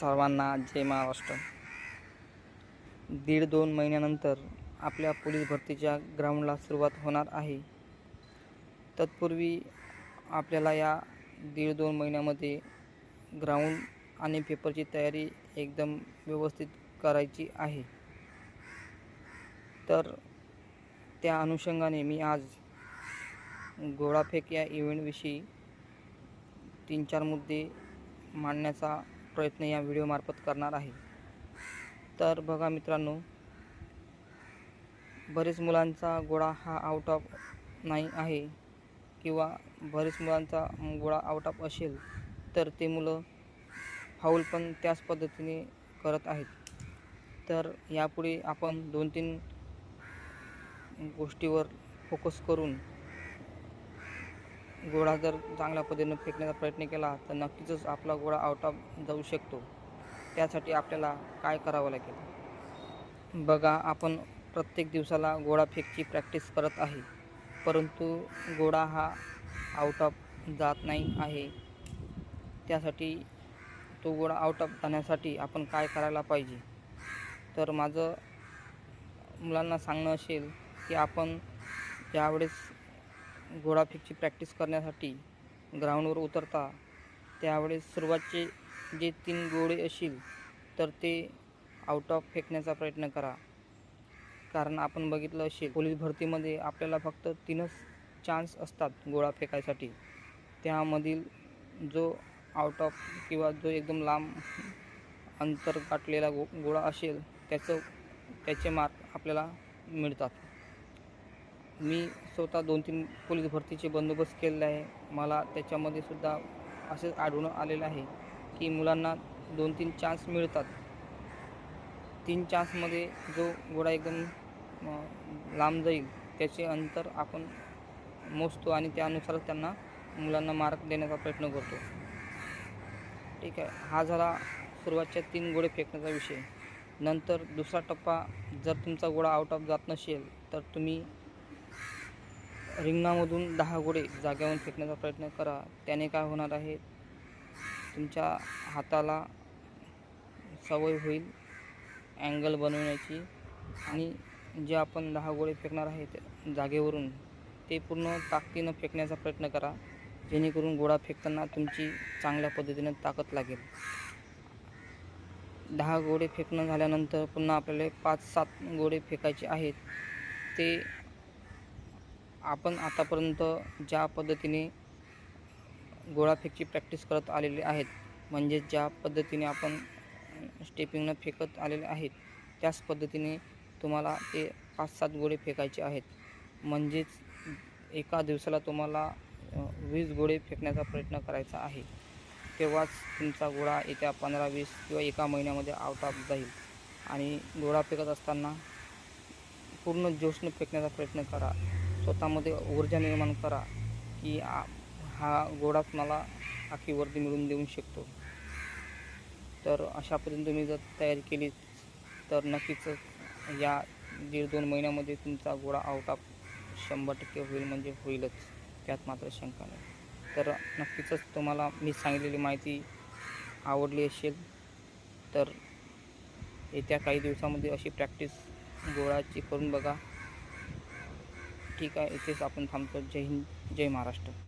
सर्वांना जय महाराष्ट्र. दीड दोन महिन्यानंतर आपल्या पोलीस भरतीच्या ग्राउंडला सुरुवात होणार आहे. तत्पूर्वी आपल्याला या दीड दोन महिन्यामध्ये ग्राउंड आणि पेपरची तयारी एकदम व्यवस्थित करायची आहे. तर त्या अनुषंगाने मी आज गोळाफेक या इव्हेंटविषयी तीन चार मुद्दे मांडण्याचा प्रयत्न या व्हिडिओमार्फत करणार आहे. तर बघा मित्रांनो बरेच मुलांचा गोळा हा आउट ऑफ नाही आहे किंवा बरेच मुलांचा गोळा आउट ऑफ असेल तर ते मुलं फाऊल पण त्याच पद्धतीने करत आहेत. तर यापुढे आपण दोन तीन गोष्टीवर फोकस करून गोळा जर चांगल्या पद्धतीनं फेकण्याचा प्रयत्न केला तर नक्कीच आपला गोळा आउट ऑफ जाऊ शकतो. त्यासाठी आपल्याला काय करावं लागेल? बघा आपण प्रत्येक दिवसाला गोळा फेकची प्रॅक्टिस करत आहे. परंतु गोळा हा आउट ऑफ जात नाही आहे. त्यासाठी तो गोळा आउट ऑफ जाण्यासाठी आपण काय करायला पाहिजे? तर माझं मुलांना सांगणं असेल की आपण ज्यावेळेस घोडाफेकची प्रॅक्टिस करण्यासाठी ग्राउंडवर उतरता त्यावेळेस सुरुवातचे जे तीन गोळे असतील तर ते आउट ऑफ फेकण्याचा प्रयत्न करा. कारण आपण बघितलं असेल पोलीस भरतीमध्ये आपल्याला फक्त तीनच चान्स असतात गोळा फेकायसाठी. त्यामधील जो आउट ऑफ किंवा जो एकदम लांब अंतर गाठलेला गो गोळा असेल त्याचं त्याचे मार्क आपल्याला मिळतात. मी स्वतः दोन तीन पोलीस भरतीचे बंदोबस्त केलेले आहे. मला त्याच्यामध्ये सुद्धा असेच आढळून आलेलं आहे की मुलांना दोन तीन चान्स मिळतात. तीन चान्समध्ये जो गोळा एकदम लांब जाईल त्याचे अंतर आपण मोजतो आणि त्यानुसारच त्यांना मुलांना मार्क देण्याचा प्रयत्न करतो. ठीक आहे. हा झाला सुरुवातच्या तीन गोळे फेकण्याचा विषय. नंतर दुसरा टप्पा जर तुमचा गोळा आउट ऑफ जात नसेल तर तुम्ही रिंगणामधून दहा गोळे जाग्यावरून फेकण्याचा प्रयत्न करा. त्याने काय होणार आहे? तुमच्या हाताला सवय होईल अँगल बनवण्याची आणि जे आपण दहा गोळे फेकणार आहे जागेवरून ते पूर्ण ताकदीनं फेकण्याचा प्रयत्न करा. जेणेकरून गोळा फेकताना तुमची चांगल्या पद्धतीनं ताकद लागेल. दहा गोळे फेकणं झाल्यानंतर पुन्हा आपल्याला पाच सात गोळे फेकायचे आहेत. ते आपण आतापर्यंत ज्या पद्धतीने गोळाफेकची प्रॅक्टिस करत आलेले आहेत म्हणजे ज्या पद्धतीने आपण स्टेपिंगनं फेकत आलेले आहेत त्याच पद्धतीने तुम्हाला ते पाच सात गोळे फेकायचे आहेत. म्हणजेच एका दिवसाला तुम्हाला वीस गोळे फेकण्याचा प्रयत्न करायचा आहे. तेव्हाच तुमचा गोळा येत्या पंधरा वीस किंवा एका महिन्यामध्ये आवता जाईल. आणि गोळा फेकत असताना पूर्ण जोशनं फेकण्याचा प्रयत्न करा. स्वतःमध्ये ऊर्जा निर्माण करा की आ- हा गोडाच मला आखी वर्दी मिळवून देऊ शकतो. तर अशा पद्धतीने तुम्ही जर तयारी केली तर नक्कीच या दीड दोन महिन्यामध्ये तुमचा गोळा आउट ऑफ शंभर टक्के होईल म्हणजे होईलच त्यात मात्र शंका नाही. तर नक्कीच तुम्हाला मी सांगितलेली माहिती आवडली असेल तर येत्या काही दिवसामध्ये अशी प्रॅक्टिस गोळाची करून बघा. ठीक आहे इथेच आपण थांबतो. जय हिंद जय महाराष्ट्र.